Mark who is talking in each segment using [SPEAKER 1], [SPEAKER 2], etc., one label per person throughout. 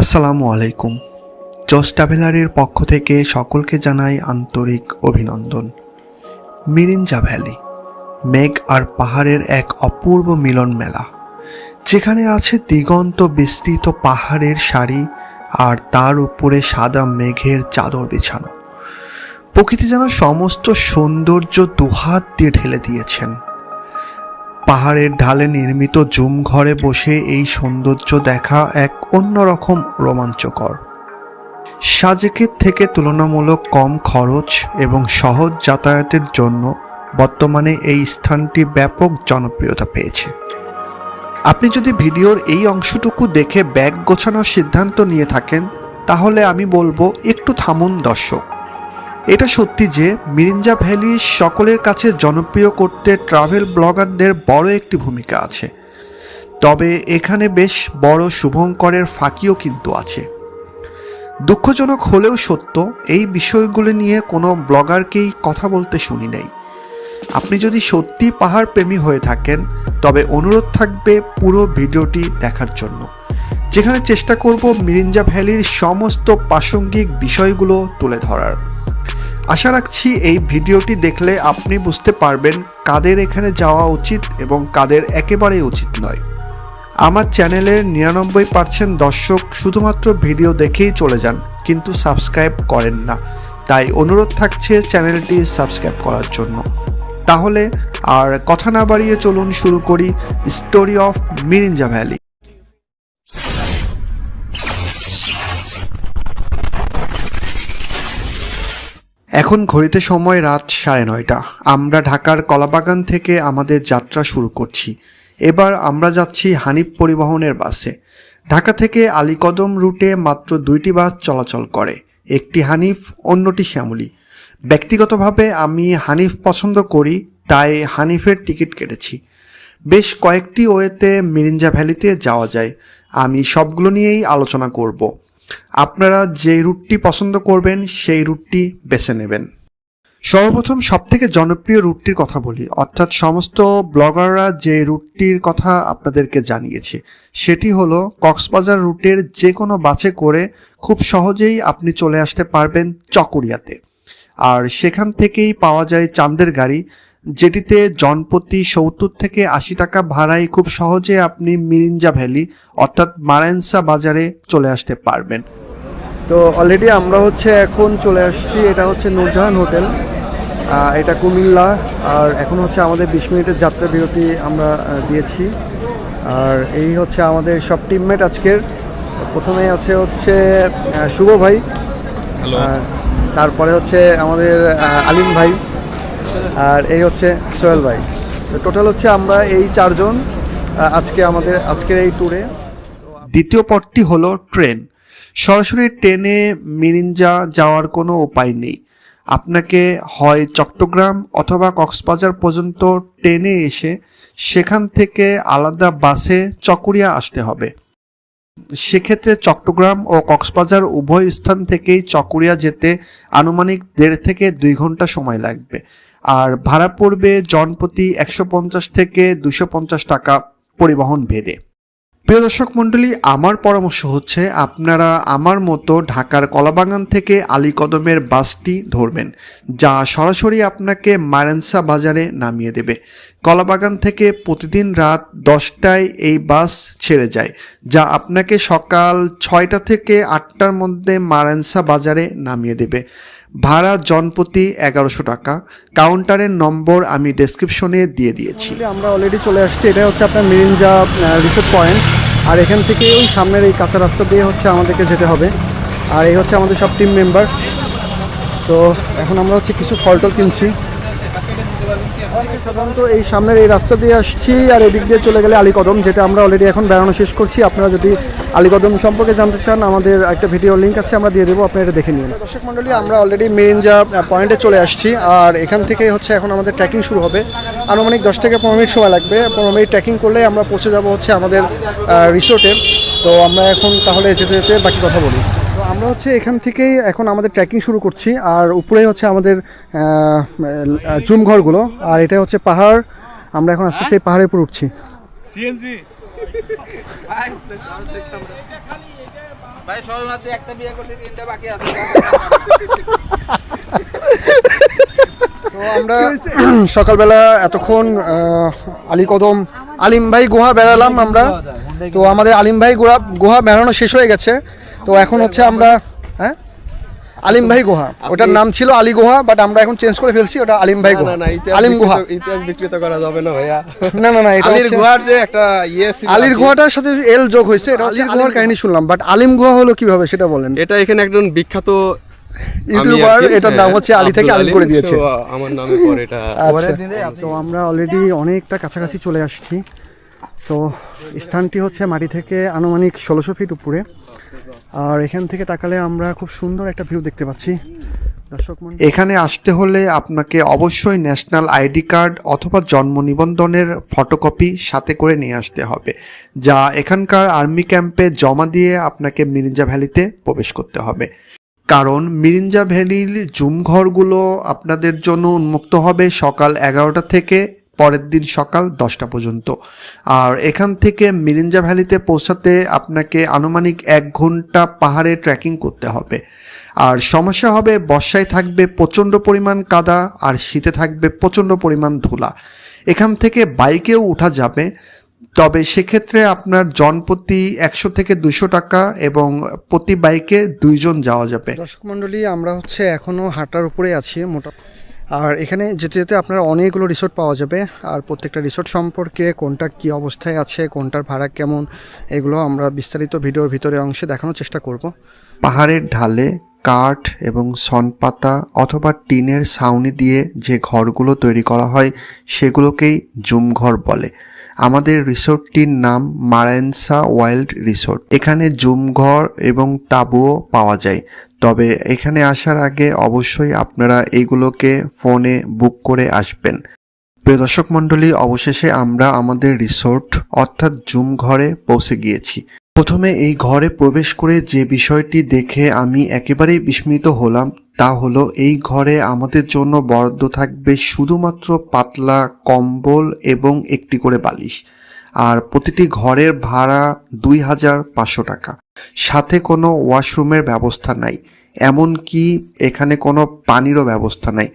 [SPEAKER 1] আসসালামু আলাইকুম। জস ট্রাভেলারের পক্ষ থেকে সকলকে জানাই আন্তরিক অভিনন্দন। মিরিঞ্জা ভ্যালি, মেঘ আর পাহাড়ের এক অপূর্ব মিলন মেলা, যেখানে আছে দিগন্ত বিস্তৃত পাহাড়ের সারি আর তার উপরে সাদা মেঘের চাদর বিছানো। প্রকৃতি যেন সমস্ত সৌন্দর্য দুহাত দিয়ে ঢেলে দিয়েছেন। পাহাড়ের ঢালে নির্মিত জুম ঘরে বসে এই সৌন্দর্য দেখা এক অন্যরকম রোমাঞ্চকর। সাজেকের থেকে তুলনামূলক কম খরচ এবং সহজ যাতায়াতের জন্য বর্তমানে এই স্থানটি ব্যাপক জনপ্রিয়তা পেয়েছে। আপনি যদি ভিডিওর এই অংশটুকু দেখে ব্যাগ গোছানোর সিদ্ধান্ত নিয়ে থাকেন, তাহলে আমি বলব একটু থামুন দর্শক। এটা সত্যি যে মিরিঞ্জা ভ্যালি সকলের কাছে জনপ্রিয় করতে ট্রাভেল ব্লগারদের বড় একটি ভূমিকা আছে। তবে এখানে বেশ বড় শুভঙ্করের ফাঁকিও কিন্তু আছে। দুঃখজনক হলেও সত্য, এই বিষয়গুলি নিয়ে কোনো ব্লগারকেই কথা বলতে শুনি নাই। আপনি যদি সত্যি পাহাড় প্রেমী হয়ে থাকেন, তবে অনুরোধ থাকবে পুরো ভিডিওটি দেখার জন্য। যেখানে চেষ্টা করব মিরিঞ্জা ভ্যালির সমস্ত প্রাসঙ্গিক বিষয়গুলো তুলে ধরার। আশা রাখছি এই ভিডিওটি দেখলে আপনি বুঝতে পারবেন কাদের এখানে যাওয়া উচিত এবং কাদের একেবারেই উচিত নয়। আমার চ্যানেলের নিরানব্বই পার্সেন্ট দর্শক শুধুমাত্র ভিডিও দেখেই চলে যান, কিন্তু সাবস্ক্রাইব করেন না। তাই অনুরোধ থাকছে চ্যানেলটি সাবস্ক্রাইব করার জন্য। তাহলে আর কথা না বাড়িয়ে চলুন শুরু করি স্টোরি অফ মিরিঞ্জা ভ্যালি। এখন ঘড়িতে সময় রাত সাড়ে নয়টা। আমরা ঢাকার কলাবাগান থেকে আমাদের যাত্রা শুরু করছি। এবার আমরা যাচ্ছি হানিফ পরিবহনের বাসে। ঢাকা থেকে আলীকদম রুটে মাত্র দুইটি বাস চলাচল করে। একটি হানিফ, অন্যটি শ্যামলী। ব্যক্তিগতভাবে আমি হানিফ পছন্দ করি, তাই হানিফের টিকিট কেটেছি। বেশ কয়েকটি ওয়েতে মিরিঞ্জা ভ্যালিতে যাওয়া যায়। আমি সবগুলো নিয়েই আলোচনা করব। আপনারা যে রুটটি পছন্দ করবেন, সেই রুটটি বেছে নেবেন। সর্বপ্রথম সবথেকে জনপ্রিয় রুটটির কথা বলি। অর্থাৎ সমস্ত ব্লগাররা যে রুটটির কথা আপনাদেরকে জানিয়েছে, সেটি হলো কক্সবাজার রুটের যে কোনো বাসে করে খুব সহজেই আপনি চলে আসতে পারবেন চকরিয়াতে। আর সেখান থেকেই পাওয়া যায় চাঁদের গাড়ি যেটিতে জনপ্রতি সত্তর থেকে আশি টাকা ভাড়ায় খুব সহজে আপনি মিরিঞ্জা ভ্যালি অর্থাৎ মারায়নসা বাজারে চলে আসতে পারবেন। তো অলরেডি আমরা হচ্ছে এখন চলে আসছি এটা হচ্ছে নূরজাহান হোটেল। এটা কুমিল্লা আর এখন হচ্ছে আমাদের বিশ মিনিটের যাত্রা বিরতি আমরা দিয়েছি। আর এই হচ্ছে আমাদের সব টিমমেট আজকের। প্রথমে আছে হচ্ছে শুভ ভাই।
[SPEAKER 2] হ্যালো
[SPEAKER 1] তারপরে হচ্ছে আমাদের আলিম ভাই আর এই হচ্ছে সোহেল ভাই। টোটাল হচ্ছে আমরা এই চারজন আজকে আমাদের, আজকের এই ট্যুরে দ্বিতীয় পথটি হলো ট্রেন। সরাসরি ট্রেনে মিরিঞ্জা যাওয়ার কোনো উপায় নেই। আপনাকে হয় চট্টগ্রাম অথবা কক্সবাজার পর্যন্ত ট্রেনে এসে সেখান থেকে আলাদা বাসে চকরিয়া আসতে হবে। সেক্ষেত্রে চট্টগ্রাম ও কক্সবাজার উভয় স্থান থেকেই চকরিয়া যেতে আনুমানিক দেড় থেকে দুই ঘণ্টা সময় লাগবে। আর ভাড়া পড়বে জনপ্রতি একশো পঞ্চাশ থেকে দুশো পঞ্চাশ টাকা পরিবহন ভেদে। প্রিয় দর্শক মণ্ডলী, আমার পরামর্শ হচ্ছে আপনারা আমার মতো ঢাকার কলাবাগান থেকে আলীকদমের বাসটি ধরবেন, যা সরাসরি আপনাকে মারেন্সা বাজারে নামিয়ে দেবে। কলাবাগান থেকে প্রতিদিন রাত দশটায় এই বাস ছেড়ে যায়, যা আপনাকে সকাল ছয়টা থেকে আটটার মধ্যে মারেন্সা বাজারে নামিয়ে দেবে। ভাড়া জনপ্রতি এগারোশো টাকা। কাউন্টারের নম্বর আমি ডেসক্রিপশনে দিয়ে দিয়েছি। আমরা অলরেডি চলে আসছি। এটা হচ্ছে আপনার মিরিঞ্জা রিসোর্ট পয়েন্ট আর এখান থেকে ওই সামনের এই কাঁচা রাস্তা দিয়ে হচ্ছে আমাদেরকে যেতে হবে। আর এই হচ্ছে আমাদের সব টিম মেম্বার তো এখন আমরা হচ্ছে কিছু ফল টল কিনছি। সাধারণত এই সামনের এই রাস্তা দিয়ে আসছি আর এদিক দিয়ে চলে গেলে আলীকদম, যেটা আমরা অলরেডি এখন বেড়ানো শেষ করছি। আপনারা যদি আলীকদম সম্পর্কে জানতে চান, আমাদের একটা ভিডিও লিঙ্ক আছে, আমরা দিয়ে দেবো আপনারা এটা দেখে নিন। দর্শক মণ্ডলী, আমরা অলরেডি মেরিঞ্জা পয়েন্টে চলে আসছি, আর এখান থেকে হচ্ছে এখন আমাদের ট্রেকিং শুরু হবে। আনুমানিক দশ থেকে পনেরো মিনিট সময় লাগবে। পনেরো মিনিট ট্রেকিং করলে আমরা পৌঁছে যাব হচ্ছে আমাদের রিসোর্টে তো আমরা এখন তাহলে যেতে যেতে বাকি কথা বলি। তো আমরা হচ্ছে এখান থেকেই এখন আমাদের ট্রেকিং শুরু করছি আর উপরেই হচ্ছে আমাদের জুম ঘরগুলো আর এটা হচ্ছে পাহাড়। আমরা এখন আস্তে আস্তে এই পাহাড়ের উপর উঠছি।
[SPEAKER 2] সিএনজি ভাই সবে একটা বিয়ে করছি তিনটা বাকি আছে।
[SPEAKER 3] তো আমরা সকালবেলা এতক্ষণ আহ, আলী কদম আলিম ভাই গুহা বেড়ালাম আমরা। তো আমাদের আলিম ভাই গুহা গুহা বেড়ানো শেষ হয়ে গেছে। তো এখন হচ্ছে আমরা হ্যাঁ? আলিম ভাই গুহা। ওটার নাম ছিল আলী গুহা বাট আমরা এখন চেঞ্জ করে ফেলছি ওটা আলিম ভাই গুহা। আলিম গুহা।
[SPEAKER 4] ইতিহাস বিকৃত করা যাবে না ভাইয়া।
[SPEAKER 3] না না না এটা
[SPEAKER 4] আলীর গুহার যে একটা ইয়ে ছিল
[SPEAKER 3] আলীর গুহাটার সাথে এল যোগ হয়েছে এটা হচ্ছে আলীর গুহার কাহিনী শুনলাম বাট আলিম গুহা হলো কীভাবে সেটা বলেন?
[SPEAKER 4] এটা এখানে একজন বিখ্যাত
[SPEAKER 3] ইউটিউবার এটার নাম
[SPEAKER 4] হ্যাঁ,
[SPEAKER 3] হচ্ছে আলী থেকে আলিম করে দিয়েছে।
[SPEAKER 4] আমার নামে পর এটা।
[SPEAKER 3] আচ্ছা। তো আমরা অলরেডি অনেকটা কাছাকাছি চলে আসছি। তো স্থানটি হচ্ছে মাটি থেকে আনুমানিক ষোলোশো ফিট উপরে। আর এখান থেকে তাকালে আমরা খুব সুন্দর একটা ভিউ দেখতে পাচ্ছি। দর্শক
[SPEAKER 1] এখানে আসতে হলে আপনাকে অবশ্যই ন্যাশনাল আইডি কার্ড অথবা জন্ম নিবন্ধনের ফটোকপি সাথে করে নিয়ে আসতে হবে, যা এখানকার আর্মি ক্যাম্পে জমা দিয়ে আপনাকে মিরিঞ্জা ভ্যালিতে প্রবেশ করতে হবে। কারণ মিরিঞ্জা ভ্যালির জুম ঘরগুলো আপনাদের জন্য উন্মুক্ত হবে সকাল এগারোটা থেকে পরের দিন সকাল দশটা পর্যন্ত। আর এখান থেকে মিরিঞ্জা ভ্যালিতে পৌঁছাতে আপনাকে আনুমানিক এক ঘণ্টা পাহাড়ে ট্রেকিং করতে হবে। আর সমস্যা হবে বর্ষায় থাকবে প্রচণ্ড পরিমাণ কাদা, আর শীতে থাকবে প্রচণ্ড পরিমাণ ধুলা। এখান থেকে বাইকেও ওঠা যাবে, তবে সেক্ষেত্রে আপনার জনপ্রতি একশো থেকে দুশো টাকা এবং প্রতি বাইকে দুইজন যাওয়া যাবে।
[SPEAKER 3] দর্শক মণ্ডলী, আমরা হচ্ছে এখনও হাঁটার উপরে আছি, মোটা আর এখানে যেতে যেতে আপনারা অনেকগুলো রিসোর্ট পাওয়া যাবে। আর প্রত্যেকটা রিসোর্ট সম্পর্কে কোনটা কি অবস্থায় আছে, কোনটার ভাড়া কেমন, এগুলো আমরা বিস্তারিত ভিডিওর ভিতরে অংশে দেখানোর চেষ্টা করব।
[SPEAKER 1] পাহাড়ের ঢালে কাঠ এবং সনপাতা অথবা টিনের ছাউনি দিয়ে যে ঘরগুলো তৈরি করা হয়, সেগুলোকেই জুমঘর বলে। আমাদের রিসোর্টটির নাম মারায়েন্সা ওয়াইল্ড রিসোর্ট। এখানে জুমঘর এবং তাবুও পাওয়া যায়। তবে এখানে আসার আগে অবশ্যই আপনারা এইগুলোকে ফোনে বুক করে আসবেন। প্রিয় দর্শক মণ্ডলী, অবশেষে আমরা আমাদের রিসোর্ট অর্থাৎ জুম ঘরে পৌঁছে গিয়েছি। প্রথমে এই ঘরে প্রবেশ করে যে বিষয়টি দেখে আমি একেবারেই বিস্মিত হলাম, তা হলো এই ঘরে আমাদের জন্য বরাদ্দ থাকবে শুধুমাত্র পাতলা কম্বল এবং একটি করে বালিশ, আর প্রতিটি ঘরের ভাড়া দুই হাজার পাঁচশো টাকা। সাথে কোনো ওয়াশরুমের ব্যবস্থা নাই, এমনকি এখানে কোনো পানিরও ব্যবস্থা নাই।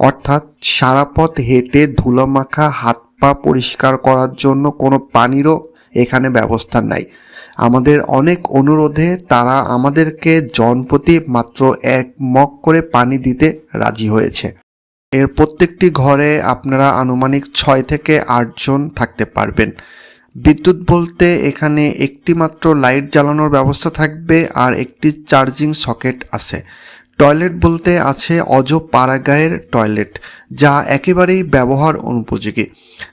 [SPEAKER 1] অর্থাৎ সারা পথ হেঁটে ধুলোমাখা হাত পা পরিষ্কার করার জন্য কোনো পানিরও এখানে ব্যবস্থা নাই। আমাদের অনেক অনুরোধে তারা আমাদেরকে জনপ্রতি মাত্র এক মগ করে পানি দিতে রাজি হয়েছে। এর প্রত্যেকটি ঘরে আপনারা আনুমানিক ছয় থেকে আটজন থাকতে পারবেন। বিদ্যুৎ বলতে এখানে একটি মাত্র লাইট জ্বালানোর ব্যবস্থা থাকবে আর একটি চার্জিং সকেট আছে। টয়লেট বলতে আছে অজ পাড়াগায়ের টয়লেট, যা একেবারেই ব্যবহার অনুপযোগী।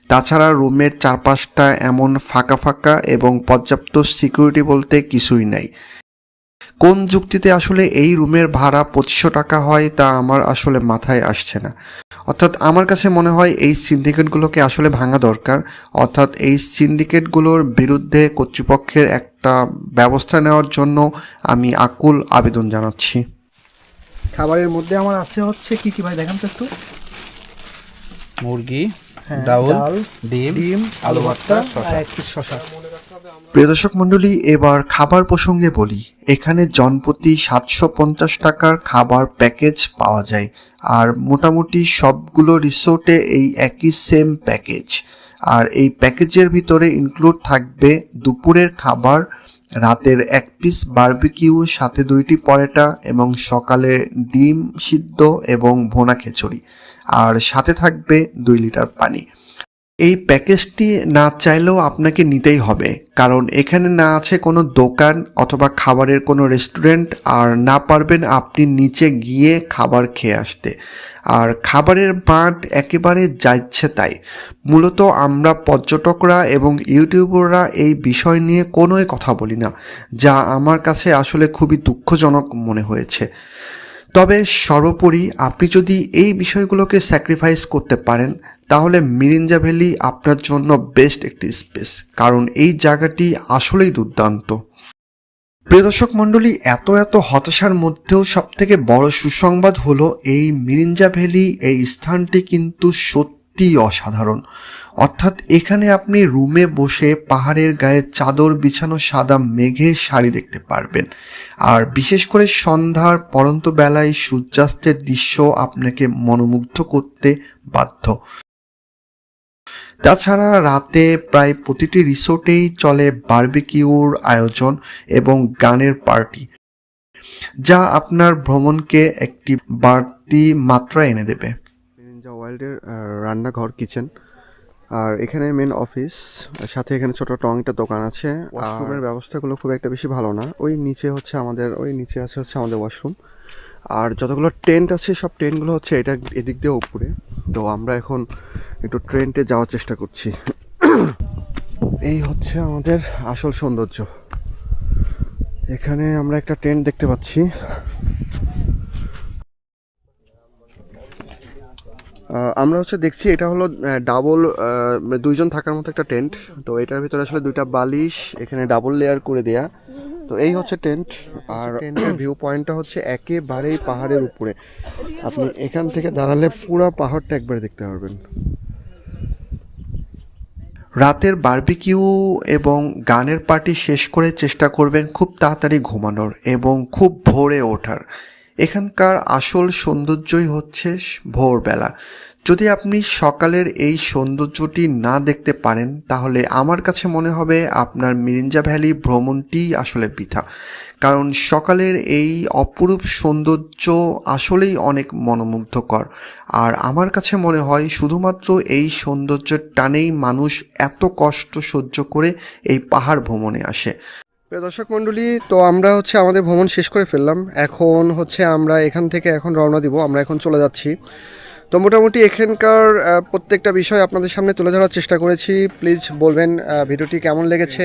[SPEAKER 1] তাছাড়া রুমের চারপাশটা এমন ফাঁকা ফাঁকা এবং পর্যাপ্ত সিকিউরিটি বলতে কিছুই নাই। কোন যুক্তিতে আসলে এই রুমের ভাড়া পঁচিশশো টাকা হয় তা আমার আসলে মাথায় আসছে না। অর্থাৎ আমার কাছে মনে হয় এই সিন্ডিকেটগুলোকে আসলে ভাঙা দরকার। অর্থাৎ এই সিন্ডিকেটগুলোর বিরুদ্ধে কর্তৃপক্ষের একটা ব্যবস্থা নেওয়ার জন্য আমি আকুল আবেদন জানাচ্ছি।
[SPEAKER 3] খাবারের মধ্যে আমার আছে হচ্ছে কি কি ভাই? দেখান তো একটু।
[SPEAKER 2] মুরগি
[SPEAKER 3] হ্যাঁ, ডাল
[SPEAKER 2] ডিম
[SPEAKER 3] ডিম
[SPEAKER 2] আলু ভর্তা,
[SPEAKER 3] আর এক পিস শশা
[SPEAKER 1] প্রিয় দর্শক মণ্ডলী এবার খাবার প্রসঙ্গে বলি এখানে জনপ্রতি সাতশো পঞ্চাশ টাকার খাবার প্যাকেজ পাওয়া যায় আর মোটামুটি সবগুলো রিসোর্টে এই একই সেম প্যাকেজ আর এই প্যাকেজের ভিতরে ইনক্লুড থাকবে দুপুরের খাবার রাতের এক পিস বার্বিকিউ সাথে দুইটি পরোটা এবং সকালে ডিম সিদ্ধ এবং ভোনা খিচুড়ি। আর সাথে থাকবে দুই লিটার পানি। এই প্যাকেজটি না চাইলেও আপনাকে নিতেই হবে। কারণ এখানে না আছে কোনো দোকান অথবা খাবারের কোনো রেস্টুরেন্ট আর না পারবেন আপনি নিচে গিয়ে খাবার খেয়ে আসতে। আর খাবারের মান একেবারে যাচ্ছে তাই। মূলত আমরা পর্যটকরা এবং ইউটিউবাররা এই বিষয় নিয়ে কোনোই কথা বলি না, যা আমার কাছে আসলে খুবই দুঃখজনক মনে হয়েছে। তবে সর্বোপরি আপনি যদি এই বিষয়গুলোকে স্যাক্রিফাইস করতে পারেন তাহলে মিরিঞ্জা ভ্যালি আপনার জন্য বেস্ট একটি স্পেস, কারণ এই জায়গাটি আসলেই দুর্দান্ত। প্রিয় দর্শক মণ্ডলী, এত এত হতাশার মধ্যেও সব থেকে বড় সুসংবাদ হলো এই মিরিঞ্জা ভ্যালি, এই স্থানটি কিন্তু সত্যি অসাধারণ। অর্থাৎ এখানে আপনি রুমে বসে পাহাড়ের গায়ে চাদর বিছানো সাদা মেঘের শাড়ি দেখতে পারবেন। আর বিশেষ করে সন্ধ্যার পরন্ত বেলায় সূর্যাস্তের দৃশ্য আপনাকে মনোমুগ্ধ করতে বাধ্য। তাছাড়া রাতে প্রায় প্রতিটি রিসোর্টেই চলে বারবিকিউর আয়োজন এবং গানের পার্টি যা আপনার ভ্রমণকে একটি বাড়তি মাত্রা এনে দেবে।
[SPEAKER 3] নিনজা ওয়ার্ল্ডের রান্নাঘর কিচেন আর এখানে মেন অফিস সাথে এখানে ছোট টং একটা দোকান আছে। ওয়াশরুমের ব্যবস্থাগুলো খুব একটা বেশি ভালো না। ওই নিচে হচ্ছে আমাদের ওই নিচে আছে হচ্ছে আমাদের ওয়াশরুম আর যতগুলো টেন্ট আছে সব টেন্টগুলো হচ্ছে এটা এদিক দিয়ে উপরে। তো আমরা এখন একটু ট্রেনটে যাওয়ার চেষ্টা করছি। এই হচ্ছে আমাদের আসল সৌন্দর্য। এখানে আমরা একটা টেন্ট দেখতে পাচ্ছি। আমরা হচ্ছে দেখছি এটা হলো ডাবল দুইজন থাকার মতো একটা টেন্ট। তো এটার ভিতরে আসলে দুইটা বালিশ এখানে ডাবল লেয়ার করে দেয়া। তো এই হচ্ছে টেন্ট। আর টেন্টের ভিউ পয়েন্টটা হচ্ছে একেবারেই পাহাড়ের উপরে। আপনি এখান থেকে দাঁড়ালে পুরো পাহাড়টা একবারে দেখতে পারবেন।
[SPEAKER 1] রাতের বার্বিকিউ এবং গানের পার্টি শেষ করে চেষ্টা করবেন খুব তাড়াতাড়ি ঘুমানোর এবং খুব ভোরে ওঠার। এখানকার আসল সৌন্দর্যই হচ্ছে ভোরবেলা। যদি আপনি সকালের এই সৌন্দর্যটি না দেখতে পারেন, তাহলে আমার কাছে মনে হবে আপনার মিরিঞ্জা ভ্যালি ভ্রমণটি আসলে বৃথা। কারণ সকালের এই অপরূপ সৌন্দর্য আসলেই অনেক মনোমুগ্ধকর। আর আমার কাছে মনে হয় শুধুমাত্র এই সৌন্দর্যের টানেই মানুষ এত কষ্ট সহ্য করে এই পাহাড় ভ্রমণে আসে।
[SPEAKER 3] প্রিয় দর্শক মণ্ডলী, তো আমরা হচ্ছে আমাদের ভ্রমণ শেষ করে ফেললাম। এখন হচ্ছে আমরা এখান থেকে এখন রওনা দিব। আমরা এখন চলে যাচ্ছি। তো মোটামুটি এখানকার প্রত্যেকটা বিষয় আপনাদের সামনে তুলে ধরার চেষ্টা করেছি। প্লিজ বলবেন ভিডিওটি কেমন লেগেছে?